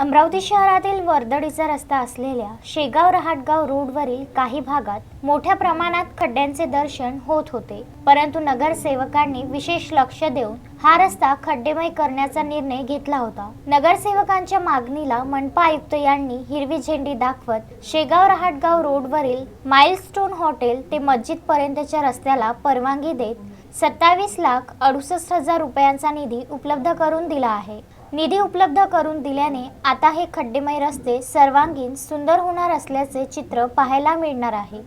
अमरावती शहरातील वर्दळीचा रस्ता असलेल्या शेगाव रहाटगाव रोडवरील काही भागात मोठ्या प्रमाणात खड्ड्यांचे दर्शन होत होते. परंतु नगरसेवकांनी विशेष लक्ष देऊन हा रस्ता खड्डेमय करण्याचा निर्णय घेतला होता. नगरसेवकांच्या मागणीला मनपा आयुक्त यांनी हिरवी झेंडी दाखवत शेगाव रहाटगाव रोडवरील माइलस्टोन हॉटेल ते मस्जिद पर्यंतच्या रस्त्याला परवानगी देत सत्तावीस लाख अडुसष्ट हजार रुपयांचा निधी उपलब्ध करून दिला आहे. निधी उपलब्ध करून दिल्याने आता हे खड्डेमय रस्ते सर्वांगीण सुंदर होणार असल्याचे चित्र पाहायला मिळणार आहे.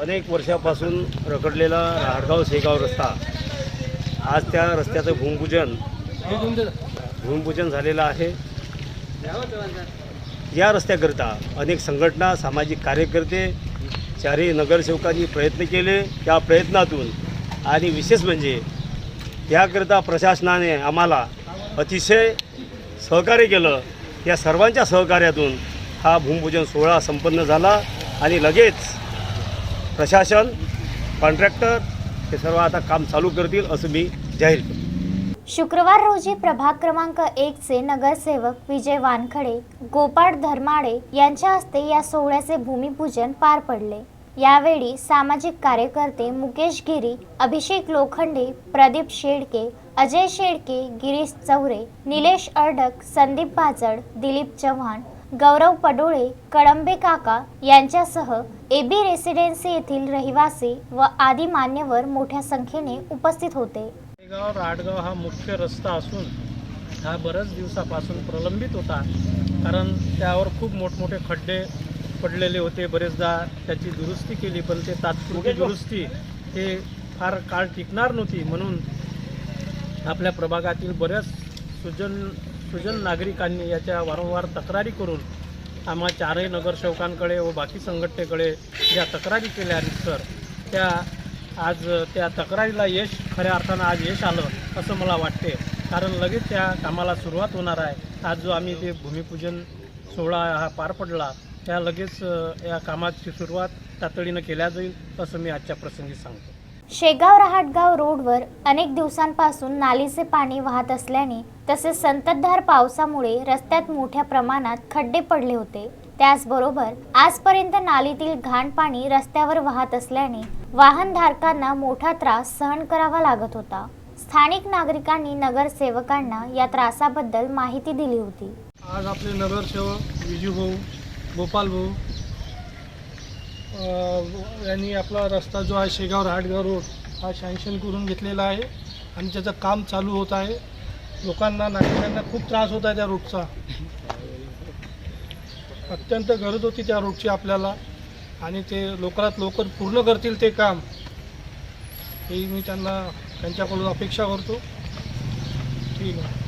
अनेक वर्षापासून रखडलेला राहडगाव शेगाव रस्ता आज त्या रस्त्याचं भूमिपूजन भूमिपूजन झालेलं आहे. या रस्त्याकरिता अनेक संघटना सामाजिक कार्यकर्ते चारही नगरसेवकांनी प्रयत्न केले. त्या प्रयत्नातून आणि विशेष म्हणजे याकरिता प्रशासनाने आम्हाला अतिशय सहकार्य केलं. या सर्वांच्या सहकार्यातून हा भूमिपूजन सोहळा संपन्न झाला आणि लगेच प्रशासन कॉन्ट्रॅक्टर हे सर्व आता काम चालू करतील असं मी जाहीर करतो. शुक्रवार रोजी प्रभाग क्रमांक एकचे नगरसेवक विजय वानखडे गोपाळ धर्माडे यांच्या हस्ते या सोहळ्याचे भूमिपूजन पार पडले. यावेळी सामाजिक कार्यकर्ते मुकेश गिरी अभिषेक लोखंडे प्रदीप शेडके अजय शेडके गिरीश चौरे निलेश अर्डक संदीप पाचड दिलीप चव्हाण गौरव पडोळे कळंबे काका यांच्यासह एबी रेसिडेन्सी येथील रहिवासी व आदी मान्यवर मोठ्या संख्येने उपस्थित होते. शेगाव राडगाव हा मुख्य रस्ता असून हा बऱ्याच दिवसापासून प्रलंबित होता. कारण त्यावर खूप मोठमोठे खड्डे पडलेले होते बरेचदा. त्याची दुरुस्ती केली पण ते तात्पुरती दुरुस्ती हे फार काळ टिकणार नव्हती. म्हणून आपल्या प्रभागातील बऱ्याच सुजन सुजन नागरिकांनी याच्या वारंवार तक्रारी करून आम्हा चारही नगरसेवकांकडे व बाकी संघटनेकडे ज्या तक्रारी केल्या सर. त्या आज त्या तक्रारीला यश खऱ्या अर्थानं आज यश आलं असं मला वाटते. कारण लगेच त्या कामाला सुरुवात होणार आहे. आज जो आम्ही ते भूमिपूजन सोहळा हा पार पडला त्या लगेच या कामाची सुरुवात तातडीनं केल्या जाईल असं मी आजच्या प्रसंगी सांगतो. शेगाव रहाटगाव रोडवर अनेक दिवसांपासून नालीचे पाणी वाहत असल्याने तसेच संततधार पावसामुळे रस्त्यात मोठ्या प्रमाणात खड्डे पडले होते. त्याचबरोबर आजपर्यंत नालीतील घाण पाणी रस्त्यावर वाहत असल्याने वाहनधारकांना मोठा त्रास सहन करावा लागत होता. स्थानिक नागरिकांनी नगरसेवकांना या त्रासाबद्दल माहिती दिली होती. आज आपले नगरसेवक विजूभाऊ गोपाल भाऊ यांनी आपला रस्ता जो आहे शेगाव रहाटगाव रोड हा सँक्शन करून घेतलेला आहे आणि त्याचं काम चालू होत आहे. लोकांना नागरिकांना खूप त्रास होत आहे त्या रोडचा. अत्यंत गरज होती त्या रोडची आपल्याला आणि ते लवकरात लवकर पूर्ण करतील ते काम. ही मी त्यांना त्यांच्याकडून अपेक्षा करतो. ठीक आहे.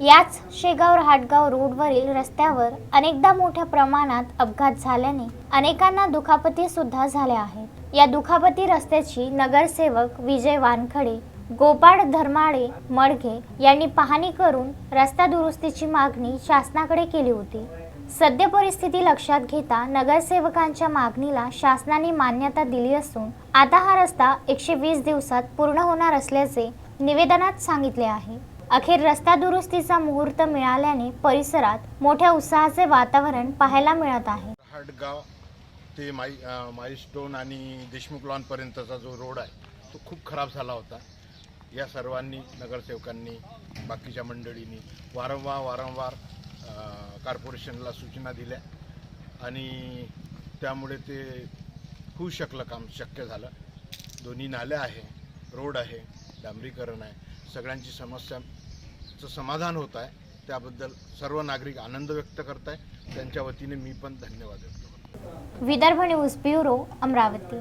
याच शेगाव रहाटगाव रोडवरील रस्त्यावर अनेकदा मोठ्या प्रमाणात अपघात झाल्याने अनेकांना दुखापती सुद्धा झाल्या आहेत. या दुखापती रस्त्याची नगरसेवक विजय वानखडे गोपाळ धर्माडे मडघे यांनी पाहणी करून रस्ता दुरुस्तीची मागणी शासनाकडे केली होती. सद्य परिस्थिती लक्षात घेता नगरसेवकांच्या मागणीला शासनाने मान्यता दिली असून आता हा रस्ता एकशे वीस दिवसात पूर्ण होणार असल्याचे निवेदनात सांगितले आहे. अखेर रस्ता दुरुस्तीचा मुहूर्त मिळाल्याने परिसरात मोठ्या उत्साहाचे वातावरण पाहायला मिळत आहे. हडगाव ते माई माईस्टोन आणि देशमुख लॉनपर्यंतचा जो रोड आहे तो खूप खराब झाला होता. या सर्वांनी नगरसेवकांनी बाकीच्या मंडळींनी वारंवार वारंवार कॉर्पोरेशनला सूचना दिल्या आणि त्यामुळे ते होऊ शकलं काम शक्य झालं. दोन्ही नाल्या आहे रोड आहे डांबरीकरण आहे. सगळ्यांची समस्यांचं समाधान होत आहे. त्याबद्दल सर्व नागरिक आनंद व्यक्त करत आहे त्यांच्या वतीने मी पण धन्यवाद व्यक्त करतो. Vidarbha news bureau Amravati.